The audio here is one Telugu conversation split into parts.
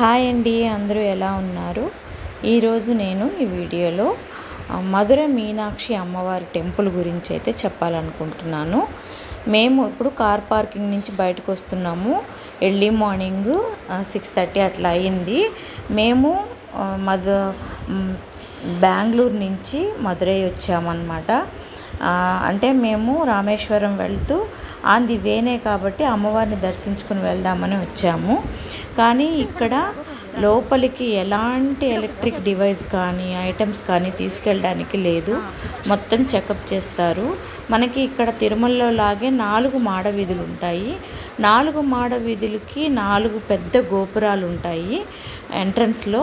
హాయ్ అండి అందరూ ఎలా ఉన్నారు? ఈరోజు నేను ఈ వీడియోలో మధుర మీనాక్షి అమ్మవారి టెంపుల్ గురించి అయితే చెప్పాలనుకుంటున్నాను. మేము ఇప్పుడు కార్ పార్కింగ్ నుంచి బయటకు వస్తున్నాము. ఎర్లీ మార్నింగ్ సిక్స్ థర్టీ అట్లా అయింది మేము మధు బెంగళూరు నుంచి మధురై వచ్చామన్నమాట. అంటే మేము రామేశ్వరం వెళ్తూ ఆన్ ది వేనే కాబట్టి అమ్మవారిని దర్శించుకుని వెళ్దామని వచ్చాము. కానీ ఇక్కడ లోపలికి ఎలాంటి ఎలక్ట్రిక్ డివైస్ కానీ ఐటమ్స్ కానీ తీసుకెళ్ళడానికి లేదు. మొత్తం చెకప్ చేస్తారు. మనకి ఇక్కడ తిరుమలలో లాగే నాలుగు మాడ వీధులు ఉంటాయి. నాలుగు మాడ వీధులకి నాలుగు పెద్ద గోపురాలు ఉంటాయి. ఎంట్రన్స్లో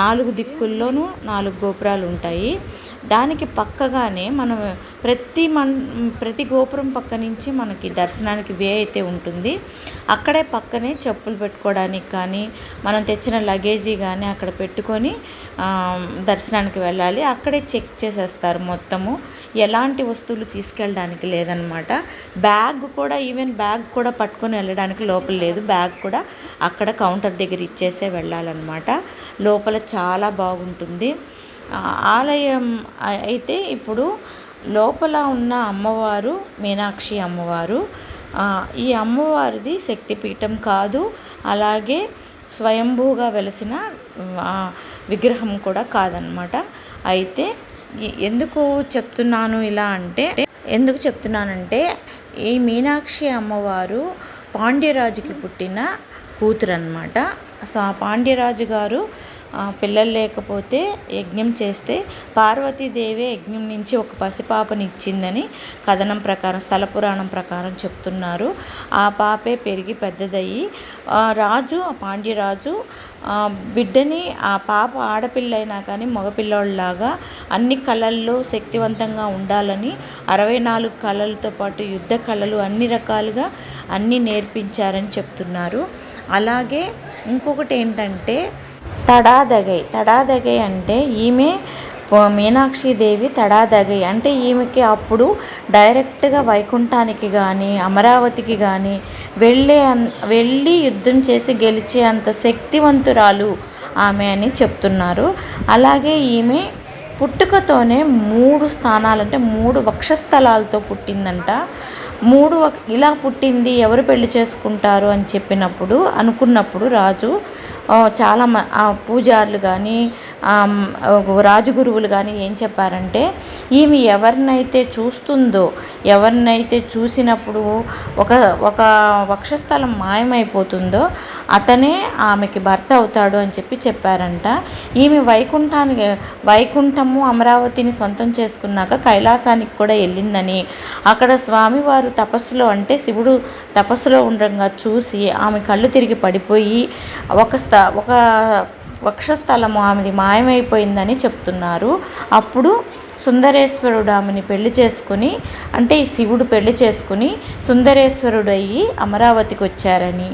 నాలుగు దిక్కుల్లోనూ నాలుగు గోపురాలు ఉంటాయి. దానికి పక్కగానే మనం ప్రతి మన్ ప్రతి గోపురం పక్క నుంచి మనకి దర్శనానికి వే అయితే ఉంటుంది. అక్కడే పక్కనే చెప్పులు పెట్టుకోవడానికి కానీ మనం తెచ్చిన లగేజీ కానీ అక్కడ పెట్టుకొని దర్శనానికి వెళ్ళాలి. అక్కడే చెక్ చేసేస్తారు మొత్తము. ఎలాంటి వస్తువులు తీసుకెళ్ళడానికి లేదనమాట. బ్యాగ్ కూడా ఈవెన్ బ్యాగ్ కూడా పట్టుకొని వెళ్ళడానికి లోపల లేదు. బ్యాగ్ కూడా అక్కడ కౌంటర్ దగ్గర ఇచ్చేసే వెళ్ళాలన్నమాట లోపల చాలా బాగుంటుంది. ఆలయం అయితే ఇప్పుడు లోపల ఉన్న అమ్మవారు మీనాక్షి అమ్మవారు ఈ అమ్మవారిది శక్తిపీఠం కాదు. అలాగే స్వయంభూగా వెలసిన విగ్రహం కూడా కాదనమాట అయితే ఎందుకు చెప్తున్నాను ఇలా అంటే ఎందుకు చెప్తున్నానంటే ఈ మీనాక్షి అమ్మవారు పాండ్యరాజుకి పుట్టిన కూతురు అనమాట సో ఆ పాండ్యరాజు గారు పిల్లలు లేకపోతే యజ్ఞం చేస్తే పార్వతీదేవి యజ్ఞం నుంచి ఒక పసిపాపని ఇచ్చిందని కథనం ప్రకారం స్థల పురాణం ప్రకారం చెప్తున్నారు. ఆ పాపే పెరిగి పెద్దదయ్యి రాజు ఆ పాండ్యరాజు బిడ్డని ఆ పాప ఆడపిల్ల అయినా కానీ మగపిల్లోళ్ళలాగా అన్ని కళల్లో శక్తివంతంగా ఉండాలని అరవై నాలుగు కళలతో పాటు యుద్ధ కళలు అన్ని రకాలుగా అన్నీ నేర్పించారని చెప్తున్నారు. అలాగే ఇంకొకటి ఏంటంటే తడాదగై. తడాదగై అంటే ఈమె మీనాక్షిదేవి తడాదగై. అంటే ఈమెకి అప్పుడు డైరెక్ట్గా వైకుంఠానికి కానీ అమరావతికి కానీ వెళ్ళే వెళ్ళి యుద్ధం చేసి గెలిచే అంత శక్తివంతురాలు ఆమె అని చెప్తున్నారు. అలాగే ఈమె పుట్టుకతోనే మూడు స్థానాలు అంటే మూడు వక్షస్థలాలతో పుట్టిందంట. మూడు ఇలా పుట్టింది ఎవరు పెళ్ళి చేసుకుంటారు అని చెప్పినప్పుడు అనుకున్నప్పుడు రాజు చాలా పూజారులు కానీ రాజగురువులు కానీ ఏం చెప్పారంటే ఈమె ఎవరినైతే చూస్తుందో ఎవరినైతే చూసినప్పుడు ఒక ఒక వక్షస్థలం మాయమైపోతుందో అతనే ఆమెకి భర్త అవుతాడు అని చెప్పి చెప్పారంట. ఈమె వైకుంఠానికి వైకుంఠము అమరావతిని సొంతం చేసుకున్నాక కైలాసానికి కూడా వెళ్ళిందని అక్కడ స్వామివారు తపస్సులో అంటే శివుడు తపస్సులో ఉండగా చూసి ఆమె కళ్ళు తిరిగి పడిపోయి ఒక స్థ ఒక వక్షస్థలము ఆమెది మాయమైపోయిందని చెప్తున్నారు. అప్పుడు సుందరేశ్వరుడు ఆమెని పెళ్ళి చేసుకుని అంటే శివుడు పెళ్ళి చేసుకుని సుందరేశ్వరుడు అయ్యి అమరావతికి వచ్చారని.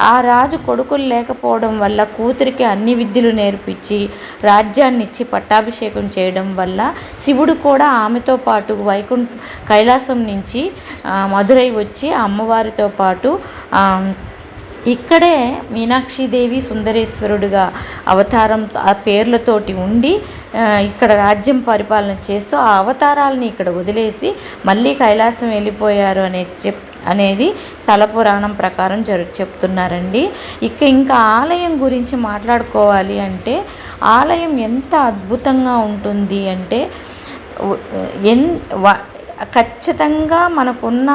ఆ రాజు కొడుకులు లేకపోవడం వల్ల కూతురికి అన్ని విద్యలు నేర్పించి రాజ్యాన్ని ఇచ్చి పట్టాభిషేకం చేయడం వల్ల శివుడు కూడా ఆమెతో పాటు వైకుంఠ కైలాసం నుంచి మధురై వచ్చి అమ్మవారితో పాటు ఇక్కడే మీనాక్షిదేవి సుందరేశ్వరుడుగా అవతారం ఆ పేర్లతోటి ఉండి ఇక్కడ రాజ్యం పరిపాలన చేస్తూ ఆ అవతారాలని ఇక్కడ వదిలేసి మళ్ళీ కైలాసం వెళ్ళిపోయారు అనే చెప్ అనేది స్థల పురాణం ప్రకారం జరు చెప్తున్నారండి. ఇక ఇంకా ఆలయం గురించి మాట్లాడుకోవాలి అంటే ఆలయం ఎంత అద్భుతంగా ఉంటుంది అంటే ఎన్ ఖచ్చితంగా మనకున్న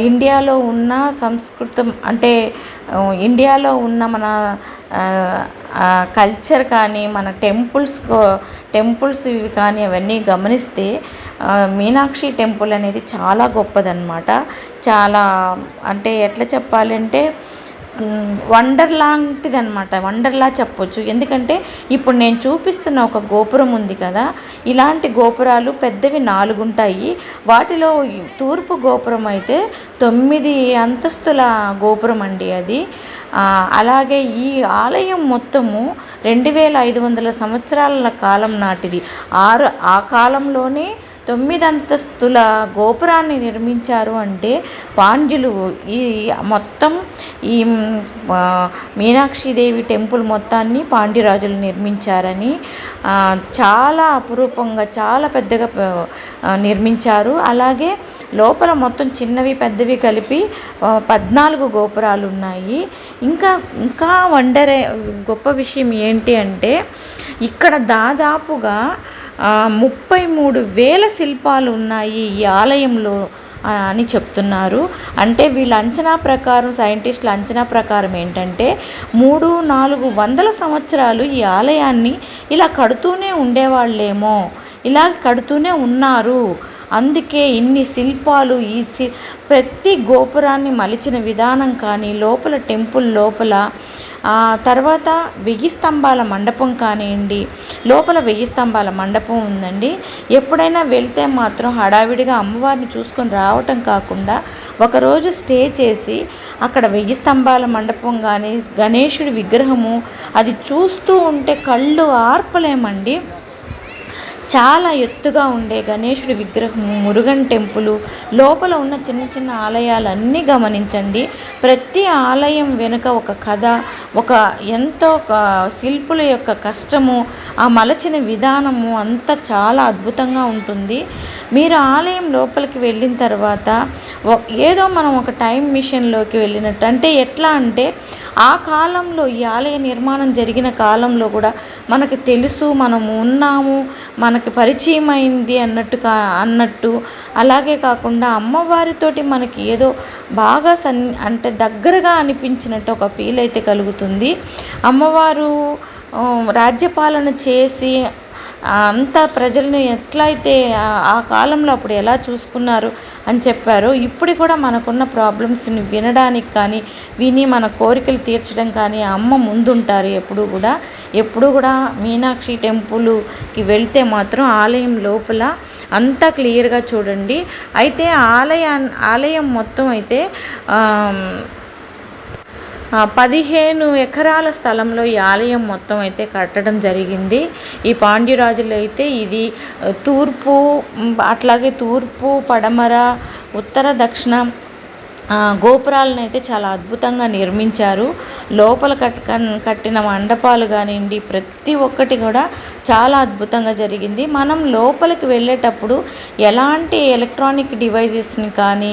ఇండియాలో ఉన్న సంస్కృతం అంటే ఇండియాలో ఉన్న మన కల్చర్ కానీ మన టెంపుల్స్ టెంపుల్స్ ఇవి కానీ అవన్నీ గమనిస్తే మీనాక్షి టెంపుల్ అనేది చాలా గొప్పదనమాట చాలా అంటే ఎట్లా చెప్పాలంటే వండర్ లాంటిది అనమాట వండర్లా చెప్పొచ్చు. ఎందుకంటే ఇప్పుడు నేను చూపిస్తున్న ఒక గోపురం ఉంది కదా ఇలాంటి గోపురాలు పెద్దవి నాలుగు ఉంటాయి వాటిలో తూర్పు గోపురం అయితే తొమ్మిది అంతస్తుల గోపురం అండి అది. అలాగే ఈ ఆలయం మొత్తము రెండు వేల ఐదు వందల సంవత్సరాల కాలం నాటిది. ఆరు ఆ కాలంలోనే తొమ్మిదంతస్తుల గోపురాన్ని నిర్మించారు అంటే పాండ్యులు. ఈ మొత్తం ఈ మీనాక్షిదేవి టెంపుల్ మొత్తాన్ని పాండ్యరాజులు నిర్మించారని చాలా అపురూపంగా చాలా పెద్దగా నిర్మించారు. అలాగే లోపల మొత్తం చిన్నవి పెద్దవి కలిపి పద్నాలుగు గోపురాలు ఉన్నాయి ఇంకా ఇంకా వండరే గొప్ప విషయం ఏంటి అంటే ఇక్కడ దాదాపుగా ముప్పై మూడు వేల శిల్పాలు ఉన్నాయి ఈ ఆలయంలో అని చెప్తున్నారు. అంటే వీళ్ళ అంచనా ప్రకారం సైంటిస్టుల అంచనా ప్రకారం ఏంటంటే మూడు నాలుగు వందల సంవత్సరాలు ఈ ఆలయాన్ని ఇలా కడుతూనే ఉండేవాళ్ళేమో ఇలా కడుతూనే ఉన్నారు. అందుకే ఇన్ని శిల్పాలు ఈ శి ప్రతి గోపురాన్ని మలిచిన విధానం కానీ లోపల టెంపుల్ లోపల తర్వాత వెయ్యి స్తంభాల మండపం కానివ్వండి లోపల వెయ్యి స్తంభాల మండపం ఉందండి. ఎప్పుడైనా వెళ్తే మాత్రం హడావిడిగా అమ్మవారిని చూసుకొని రావటం కాకుండా ఒకరోజు స్టే చేసి అక్కడ వెయ్యి స్తంభాల మండపం కానీ గణేశుడి విగ్రహము అది చూస్తూ ఉంటే కళ్ళు ఆర్పలేమండి. చాలా ఎత్తుగా ఉండే గణేశుడి విగ్రహము మురుగన్ టెంపులు లోపల ఉన్న చిన్న చిన్న ఆలయాలన్నీ గమనించండి. ప్రతి ఆలయం వెనుక ఒక కథ ఒక ఎంతో శిల్పుల యొక్క కష్టము ఆ మలచిన విధానము అంతా చాలా అద్భుతంగా ఉంటుంది. మీరు ఆలయం లోపలికి వెళ్ళిన తర్వాత ఏదో మనం ఒక టైం మిషన్లోకి వెళ్ళినట్టు అంటే ఎట్లా అంటే ఆ కాలంలో ఈ ఆలయ నిర్మాణం జరిగిన కాలంలో కూడా మనకు తెలుసు మనము ఉన్నాము మనకి పరిచయం అయింది అన్నట్టు కా అన్నట్టు. అలాగే కాకుండా అమ్మవారితోటి మనకి ఏదో బాగా సన్ అంటే దగ్గరగా అనిపించినట్టు ఒక ఫీల్ అయితే కలుగుతుంది. అమ్మవారు రాజ్యపాలన చేసి అంత ప్రజల్ని ఎట్లయితే ఆ కాలంలో అప్పుడు ఎలా చూసుకున్నారు అని చెప్పారు ఇప్పుడు కూడా మనకున్న ప్రాబ్లమ్స్ని వినడానికి కానీ విని మన కోరికలు తీర్చడం కానీ అమ్మ ముందుంటారు ఎప్పుడు కూడా. ఎప్పుడు కూడా మీనాక్షి టెంపుల్కి వెళ్తే మాత్రం ఆలయం లోపల అంతా క్లియర్గా చూడండి. అయితే ఆలయా ఆలయం మొత్తం అయితే పదిహేను ఎకరాల స్థలంలో ఈ ఆలయం మొత్తం అయితే కట్టడం జరిగింది. ఈ పాండ్యరాజులు అయితే ఇది తూర్పు అట్లాగే తూర్పు పడమర ఉత్తర దక్షిణ గోపురాలను అయితే చాలా అద్భుతంగా నిర్మించారు. లోపల కట్ కట్టిన మండపాలు కానివ్వండి ప్రతి ఒక్కటి కూడా చాలా అద్భుతంగా జరిగింది. మనం లోపలికి వెళ్ళేటప్పుడు ఎలాంటి ఎలక్ట్రానిక్ డివైజెస్ని కానీ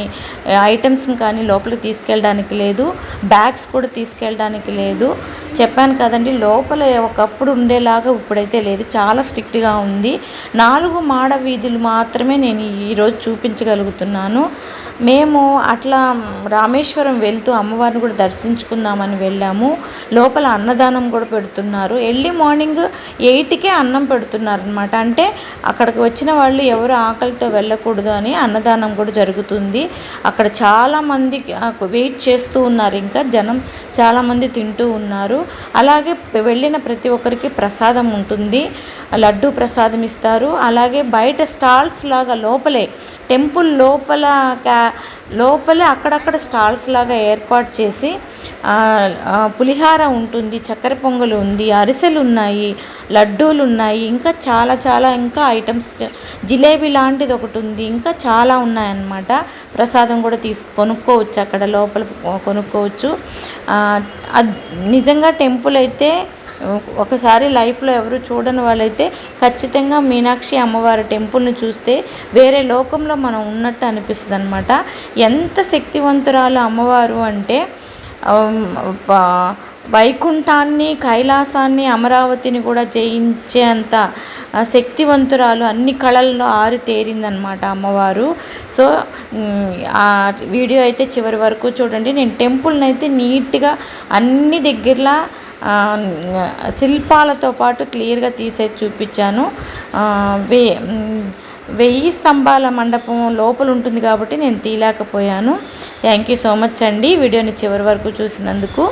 ఐటమ్స్ని కానీ లోపలికి తీసుకెళ్ళడానికి లేదు. బ్యాగ్స్ కూడా తీసుకెళ్ళడానికి లేదు. చెప్పాను కదండి లోపల ఒకప్పుడు ఉండేలాగా ఇప్పుడైతే లేదు. చాలా స్ట్రిక్ట్గా ఉంది. నాలుగు మాడ వీధులు మాత్రమే నేను ఈరోజు చూపించగలుగుతున్నాను. మేము అట్లా రామేశ్వరం వెళ్తూ అమ్మవారిని కూడా దర్శించుకుందామని వెళ్ళాము. లోపల అన్నదానం కూడా పెడుతున్నారు. ఎర్లీ మార్నింగ్ ఎయిట్కే అన్నం పెడుతున్నారు అనమాట అంటే అక్కడికి వచ్చిన వాళ్ళు ఎవరు ఆకలితో వెళ్ళకూడదు అని అన్నదానం కూడా జరుగుతుంది. అక్కడ చాలామంది వెయిట్ చేస్తూ ఉన్నారు. ఇంకా జనం చాలామంది తింటూ ఉన్నారు. అలాగే వెళ్ళిన ప్రతి ఒక్కరికి ప్రసాదం ఉంటుంది. లడ్డు ప్రసాదం ఇస్తారు. అలాగే బయట స్టాల్స్ లాగా లోపలే టెంపుల్ లోపల క్యా లోపలే అక్కడక్కడ స్టాల్స్ లాగా ఏర్పాటు చేసి పులిహార ఉంటుంది చక్కెర పొంగలు ఉంది అరిసెలు ఉన్నాయి లడ్డూలు ఉన్నాయి ఇంకా చాలా చాలా ఇంకా ఐటమ్స్ జిలేబీ లాంటిది ఒకటి ఉంది ఇంకా చాలా ఉన్నాయన్నమాట. ప్రసాదం కూడా తీసు కొనుక్కోవచ్చు అక్కడ లోపల కొనుక్కోవచ్చు. నిజంగా టెంపుల్ అయితే ఒకసారి లైఫ్లో ఎవరు చూడని వాళ్ళైతే ఖచ్చితంగా మీనాక్షి అమ్మవారి టెంపుల్ని చూస్తే వేరే లోకంలో మనం ఉన్నట్టు అనిపిస్తుంది అనమాట ఎంత శక్తివంతురాలు అమ్మవారు అంటే వైకుంఠాన్ని కైలాసాన్ని అమరావతిని కూడా జయించేంత శక్తివంతురాలు అన్ని కళల్లో ఆరు తేరిందనమాట అమ్మవారు. సో ఆ వీడియో అయితే చివరి వరకు చూడండి. నేను టెంపుల్ని అయితే నీట్గా అన్ని దగ్గరలా శిల్పాలతో పాటు క్లియర్గా తీసేది చూపించాను. వే వెయ్యి స్తంభాల మండపం లోపల ఉంటుంది కాబట్టి నేను తీయలేకపోయాను. థ్యాంక్ యూ సో మచ్ అండి. వీడియోని చివరి వరకు చూసినందుకు.